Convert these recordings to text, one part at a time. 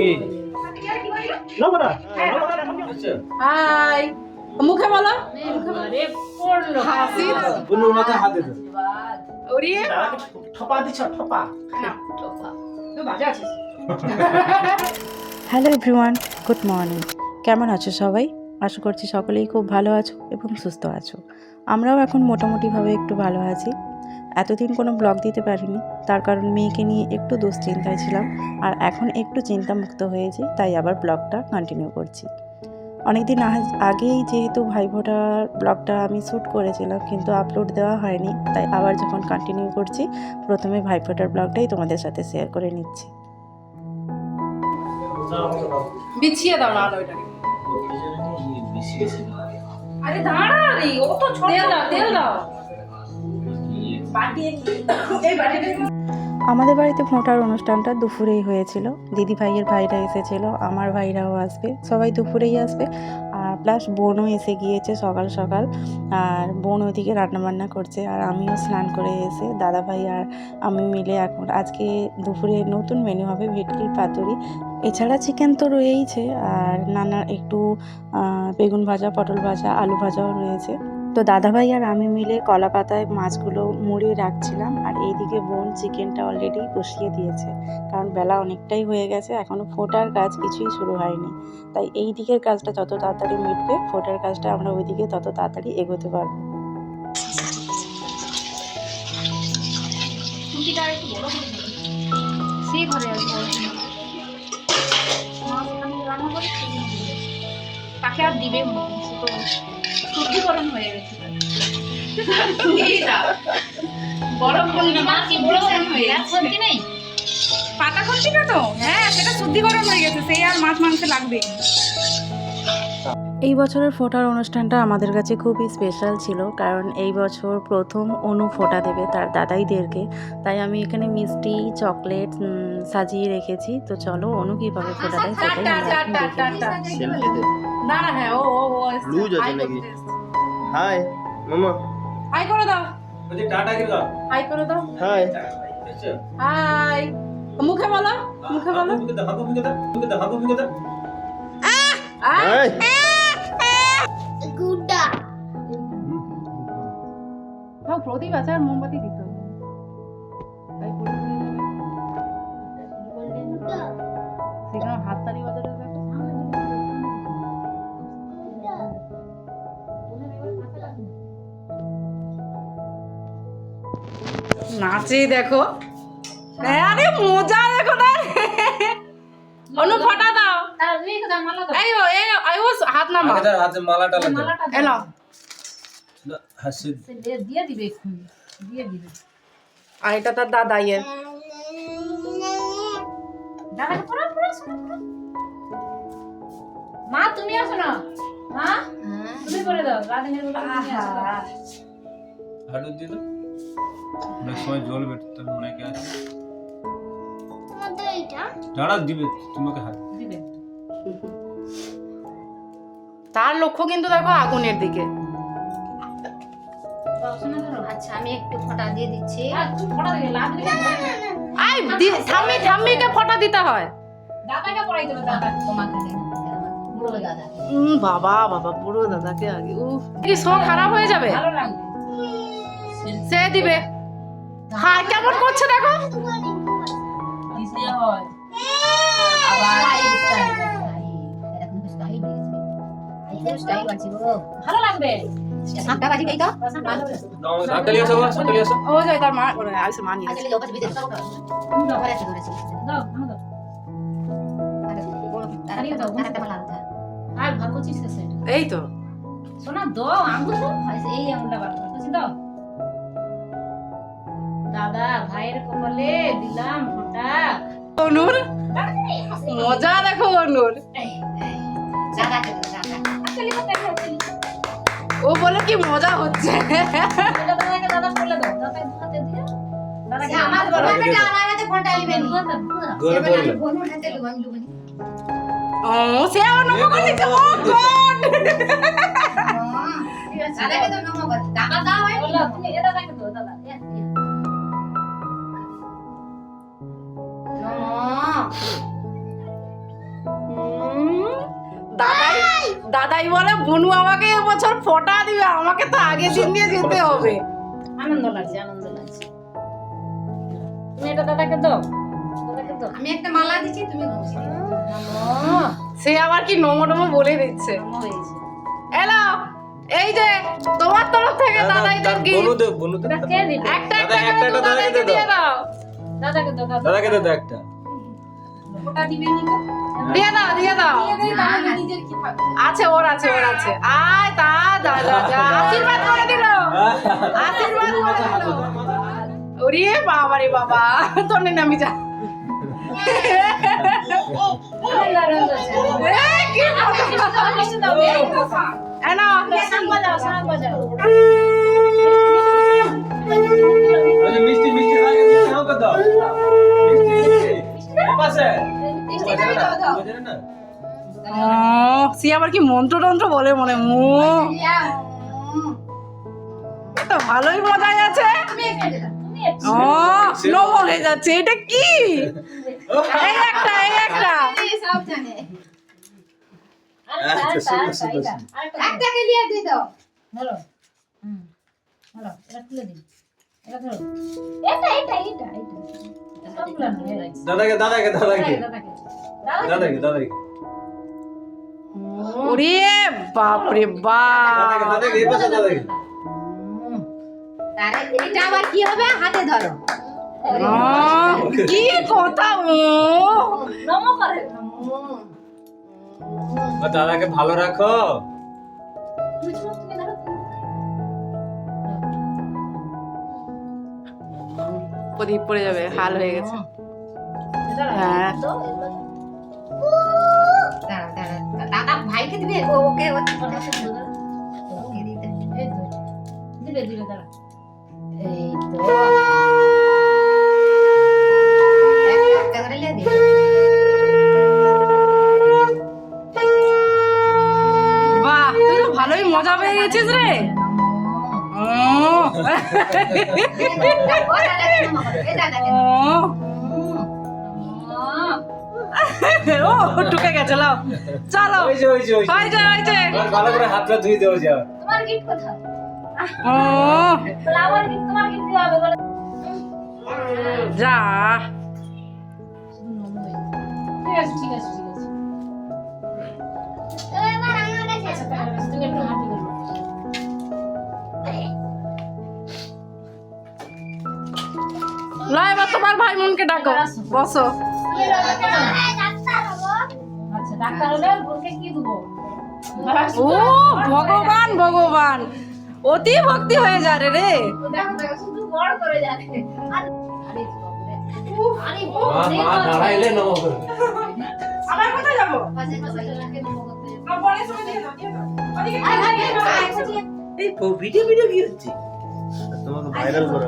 কি? হাই। মুখে বলো। হাসি বুনুর মাথায় হাত দিতে ওরিয়ে ঠপা দিছ ঠপা। বাজে আছিস? Hello everyone good morning. কেমন আছো সবাই? আশা করছি সকলেই খুব ভালো আছো এবং সুস্থ আছো। আমরাও এখন মোটামুটিভাবে একটু ভালো আছি। এতদিন কোনো ব্লগ দিতে পারিনি। তার কারণ মেয়েকে নিয়ে একটু দুশ্চিন্তায় ছিলাম আর এখন একটু চিন্তামুক্ত হয়েছি তাই আবার ব্লগটা কন্টিনিউ করছি। অনেকদিন আহ- আগেই যেহেতু ভাই ফোটার ব্লগটা আমি শ্যুট করেছিলাম কিন্তু আপলোড দেওয়া হয়নি তাই আবার যখন কন্টিনিউ করছি প্রথমে ভাই ফোটার ব্লগটাই তোমাদের সাথে শেয়ার করে নিচ্ছি। বিছিয়ে দাও না ওইটাকে আরে দাঁড়া রে ও তো ছোট তেল দাও তেল দাও। আমাদের বাড়িতে ফোঁটার অনুষ্ঠানটা দুপুরেই হয়েছিল। দিদি ভাইয়ের ভাইরা এসেছিল, আমার ভাইরাও আসবে, সবাই দুপুরেই আসবে। আর প্লাস বোনও এসে গিয়েছে সকাল সকাল। আর বোন ওইদিকে রান্নাবান্না করছে, আর আমিও স্নান করে এসে দাদা ভাই আর আমি মিলে এখন আজকে দুপুরে নতুন মেনু হবে ভেটকির পাতুরি। এছাড়া চিকেন তো রয়েইছে, আর নানা একটু বেগুন ভাজা, পটল ভাজা, আলু ভাজাও রয়েছে। তো দাদাভাই আর আমি মিলে কলা পাতায় মাছগুলো মুড়িয়ে রাখছিলাম আর এইদিকে বোন চিকেনটা অলরেডি বসিয়ে দিয়েছে। কারণ বেলা অনেকটাই হয়ে গেছে এখনও ফোটার কাজ কিছুই শুরু হয়নি। তাই এই দিকের কাজটা যত তাড়াতাড়ি মিটবে, ফোটার কাজটা আমরা ওইদিকে তত তাড়াতাড়ি এগোতে পারব। তাকে আর দিবে মনে শুদ্ধিকরণ হয়ে গেছে। বরফ গরম করলে মা কি হয়ে গেছে। পাতা করছি না তো? হ্যাঁ সেটা শুদ্ধিকরণ হয়ে গেছে। সেই আর মাছ মাংস লাগবে এই বছরের ফোটার অনুষ্ঠানটা আমাদের কাছে খুবই স্পেশাল ছিল কারণ এই বছর প্রথম অনু ফোটা দেবে তার দাদাইদেরকে। তাই আমি এখানে মিষ্টি চকলেট সাজিয়ে রেখেছি। তো চলো অনু কীভাবে ফোটা দেয় সেটাই আমরা দেখে। নিই। না না হ্যাঁ ও ও ও লুজ আছে হাই নাকি? হাই মামা। হাই করে দাও। বলছি টাটা কি দাও? হাই করে দাও। হাই হাই মুখে বলো মুখে বলো। মুখে দাও মুখে দাও মুখে দাও মুখে দাও। আয়। তাও প্রদীপ আছে আর মোমবাতি দিতে। সেখানে হাততালি দেখো নাচে দেখো। আরে মজা দেখো না অনু ফটা দাও। দিয়ে- দিবে দিয়ে দিবে। আর এটা তার দাদাকে পড়া পড়া পড়া। মা তুমি আসো না। মা তুমি করে দাও রাধেনের বলে তুমি আসো। দিয়ে দাও। অনেক সময় জল বেরোতে অনেকে আছে দিবে তোমাকে হাত। দিবে তার লক্ষ্য কিন্তু দেখো আগুনের দিকে। আচ্ছা আমি একটু ফোঁটা দিয়ে দিচ্ছি। আর তুমি ফোটা দিবে লাভ দিবে আই দি- ঠাম্মি ঠাম্মিকে ফটা দিতে হয়। দাদাকে পড়াই দেবে দাদা। তোমাকে দিন বুড়ো দাদা। উম, বাবা বাবা বুড়ো দাদাকে আগে উফ। কি শো খারাপ হয়ে যাবে? সে দিবে। হ্যাঁ কেমন করছে দেখো? হয়। এই স্টাইল গো ভালো লাগবে। সাতটা বাজে গই তো? ভালো লাগবে আসো বাবা, সাঁতালি আসো। ও যাই তার মা ওরে আইসে মা নিয়ে আজকে এসেছে। লোক দাও ঘরে আছে ধরেছি দাও দাও আরেকটা দাও আরেকটা মালা আনতে আর ভাগ করছিস এই তো। শোনা দাও আঙ্গুল এই আঙ্গুলটা বার করে। বুঝি দাও। দাদা ভাইয়ের কপালে দিলাম ফোঁটা অনুর মজা দেখো অনুর দাদা কে দাদা ও বলে কি মজা হচ্ছে। আমার আমার ও সে অনুভব করছে ও গড। দাদাকে তো নমো কর। ফটা দিবে আমাকে তো আগে দিন দিয়ে যেতে হবে। আনন্দ লাগছে আনন্দ লাগছে। তুমি এটা দাদাকে দাও দাদাকে দাও। আমি একটা মালা দিচ্ছি তুমি সে আবার কি নমো নমো বলে দিচ্ছে। হয়েছে। এলো এই যে তোমার তরফ থেকে দাদা এটা কে একটা একটা দাদাকে দিয়ে দাও। দাদাকে দাও দাদাকে দে তো একটা। ওটা দিবে নি দিয়ে দাও দিয়ে দাও। আছে ওর আছে ওর আছে। আয় তা দাদা যা আশীর্বাদ করে দিল। আশীর্বাদ করে দিল। ওরে বাবা রে বাবা তোর নেই আমি যা। আনন্দ আনন্দ আছে এ, কি বাজাও বাজাও সে আবার কি মন্ত্র টন্ত্র বলে মনে মো। তো ভালোই আছে। একটা তুমি একটা ও স্লো হয়ে যাচ্ছে এটা কি? এই একটা এই একটা। সব জানে। আচ্ছা, সুন্দর। একটাকে নিয়ে দিয়ে দাও। ধরো হুম ধরো এটা খুলে দিন এটা ধরো এটা এটা এটা। এটা সবগুলো নিয়ে রাখছি দাদাকে দাদাকে দাদাকে। দাদাকে দাদাকে। দাদাকে ওরে বাপ রে বাপ। দাদাকে দাদাকে এই পাশে দাদাকে। এটা আবার কি হবে? হাতে ধরো। কি কথা করে দাদাকে ভালো রাখো। প্রদীপ পড়ে যাবে হাল হয়ে গেছে। হ্যাঁ। দাঁড়া, দাঁড়া, দাদা ভাইকে দিবে ওকে দিবে দিবে দাঁড়া। এই তো ভালোই মজা পেয়ে গেছিস রে। ও, ঢুকে গেছে লাও চলো ওই যে ওই যে ওই যে ভালো করে হাতটা ধুই দেও যাও। তোমার গিফট কোথায় ও ফ্লাওয়ার গিফট তোমার গিফট দেওয়া হবে বলে যা ঠিক আছে ঠিক আছে। তোমার ভাই মনকে ডাকো বসো আচ্ছা ডাক্তার হলে বোনকে কি দেবো ও ভগবান ভগবান অতি ভক্তি হয়ে রে রে যাবে আবার কোথায় এই ভিডিও ভিডিও কি হচ্ছে তোমাকে ভাইরাল করা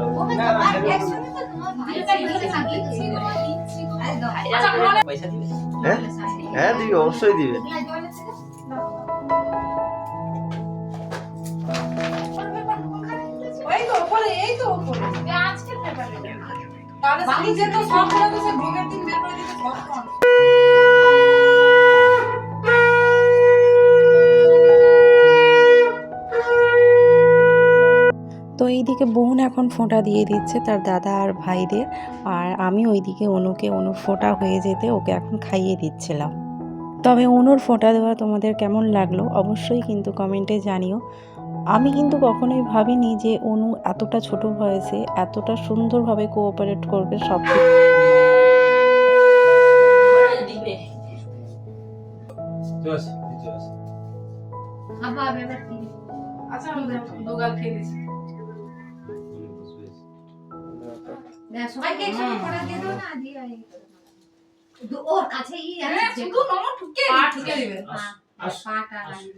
হ্যাঁ? হ্যাঁ দিবি অবশ্যই দিবে। এই তো ওপরে এই তো ওপরে। আজকে পেপারে তাহলে বাকি সব সে ভোগের দিন বের করে দিতে সব এইদিকে বোন এখন ফোঁটা দিয়ে দিচ্ছে তার দাদা আর ভাইদের। আর আমি ওইদিকে অনুকে অনু ফোঁটা হয়ে যেতে ওকে এখন খাইয়ে দিচ্ছিলাম। তবে অনুর ফোঁটা দেওয়া তোমাদের কেমন লাগল অবশ্যই কিন্তু কমেন্টে জানিও। আমি কিন্তু কখনোই ভাবিনি যে অনু এতটা ছোট বয়সে এতটা সুন্দরভাবে কোঅপারেট করবে সব আচ্ছা সবাইকে একসাথে পড়া দিয়ে দাও না দিয়ে ওর কাছে ই আছে। হ্যাঁ, শুধু নমো ঠুকে পা ঠুকে দিবে। পা- পাটা লাগিয়ে।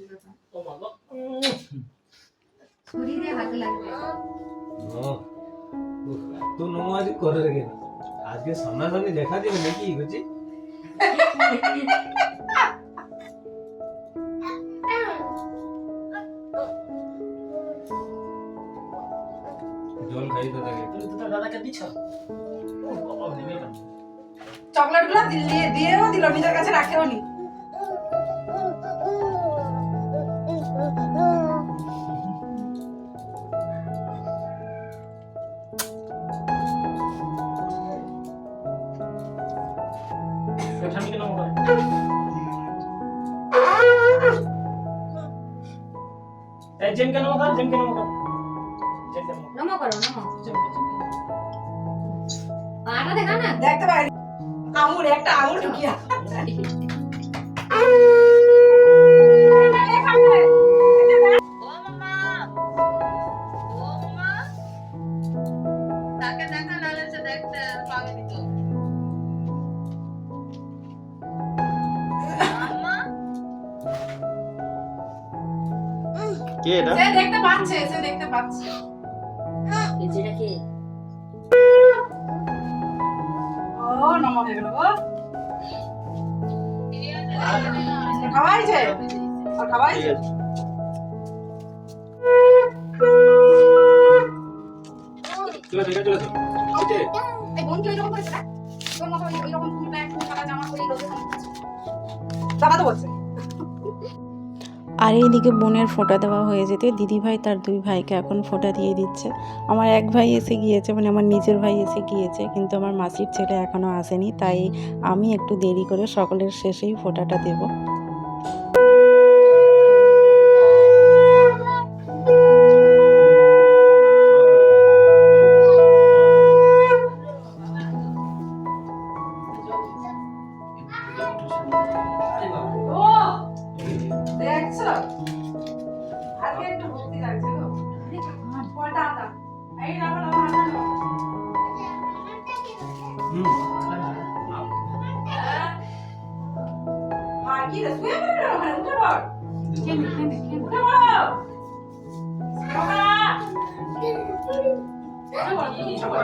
শরীরে হাত লাগবে। করে রেখে আজকে সামনাসামনি দেখা দিবে নাকি বুঝছি জল খাই দাদাকে চকলেটগুলো দিয়েও দিল নিজের কাছে রাখেও নি। জিম কেন মতো জিম কেন মতো জিম কেন নমো করো নমো। জিম জিম দেখতে পারি আঙুর একটা আঙুর ঢুকিয়া কে এটা? সে দেখতে পাচ্ছে সে দেখতে পাচ্ছে। যেটা কি? পরে রোদে সামনে দাদা তো বলছে। আর এইদিকে বোনের ফোঁটা দেওয়া হয়ে যেতে। দিদিভাই তার দুই ভাইকে এখন ফোঁটা দিয়ে দিচ্ছে। আমার এক ভাই এসে গিয়েছে মানে আমার নিজের ভাই এসে গিয়েছে, কিন্তু আমার মাসির ছেলে এখনও আসেনি, তাই আমি একটু দেরি করে সকলের শেষেই ফোঁটাটা দেব।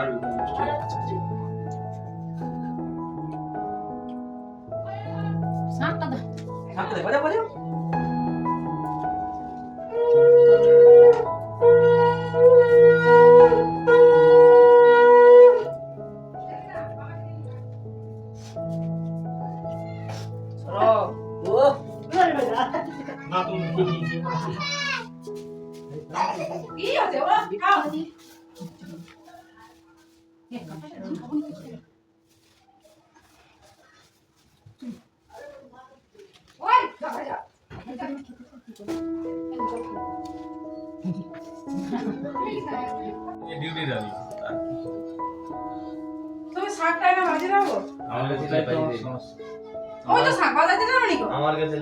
나를 위한 주제를 같이 생각한다. 잠깐 내버려 버려. ডিউটি যাবি তুমি শাকটা না বাজে দাও আমার কাছে লাই পাই দে। ওই তো শাক জানো নি আমার কাছে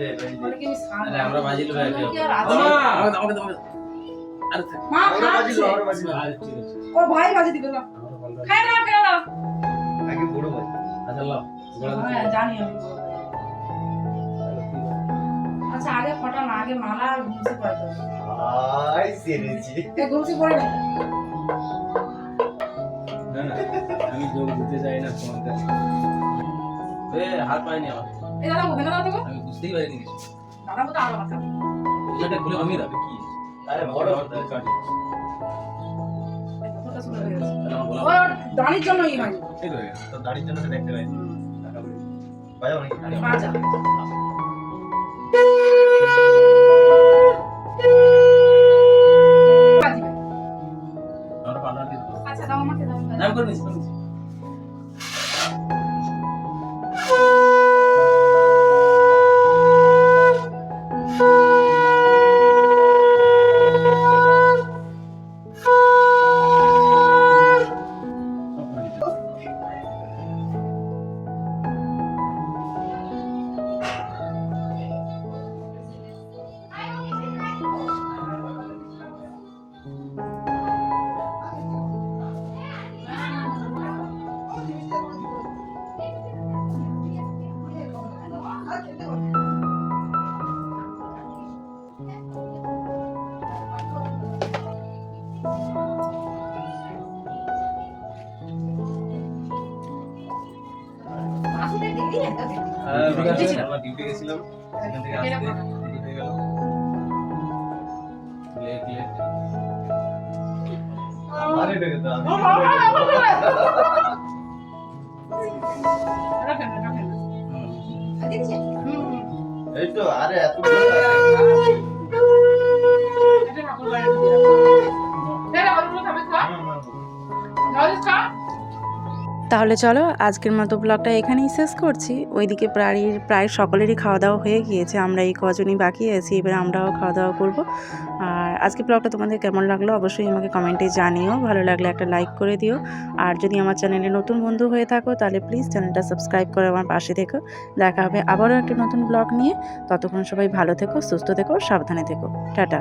শাক আরে আমাকে আরে মা আরে ঠিক আছে। ও ভাই বাজে দিবে না খাই আগে বড় ভাই আচ্ছা লাও হ্যাঁ জানি আমি। আচ্ছা আগে ফটা না আগে মালা আর ঘুমসি পরে তো আই সেরেছি। ঘুমসি পরে না। না না আমি যোগ দিতে চাই না তোমার কাছে এ হাত পাইনি আমার এ দাদা আমি বুঝতেই পারিনি কিছু। দাদা মতো আলো মাথা এটা খুলে আমি যাবে কি আরে বড় কাটি। হয়ে ও জন্যই হয়। তো হয়ে গেছে। জন্য সে দেখতে পাই বাজাও নাকি বাজা বাজিবে আমরা পার্লার দিয়ে দেবো। আচ্ছা দাও আমাকে দাও করে নিস। এই তো আরে এত তাহলে চলো, আজকের মতো ব্লগটা এখানেই শেষ করছি। ওইদিকে প্রায় প্রায় সকলেরই খাওয়া দাওয়া হয়ে গিয়েছে। আমরা এই কজনই বাকি আছি, এবার আমরাও খাওয়া দাওয়া করব। আর আজকে ব্লগটা তোমাদের কেমন লাগল অবশ্যই আমাকে কমেন্টে জানিও। ভালো লাগলে একটা লাইক করে দিও। আর যদি আমার চ্যানেলে নতুন বন্ধু হয়ে থাকো, তাহলে প্লিজ চ্যানেলটা সাবস্ক্রাইব করে আমার পাশে থেকো। দেখা হবে আবারও একটা নতুন ব্লগ নিয়ে। ততক্ষণ সবাই ভালো থেকো, সুস্থ থেকো, সাবধানে থেকো। টাটা।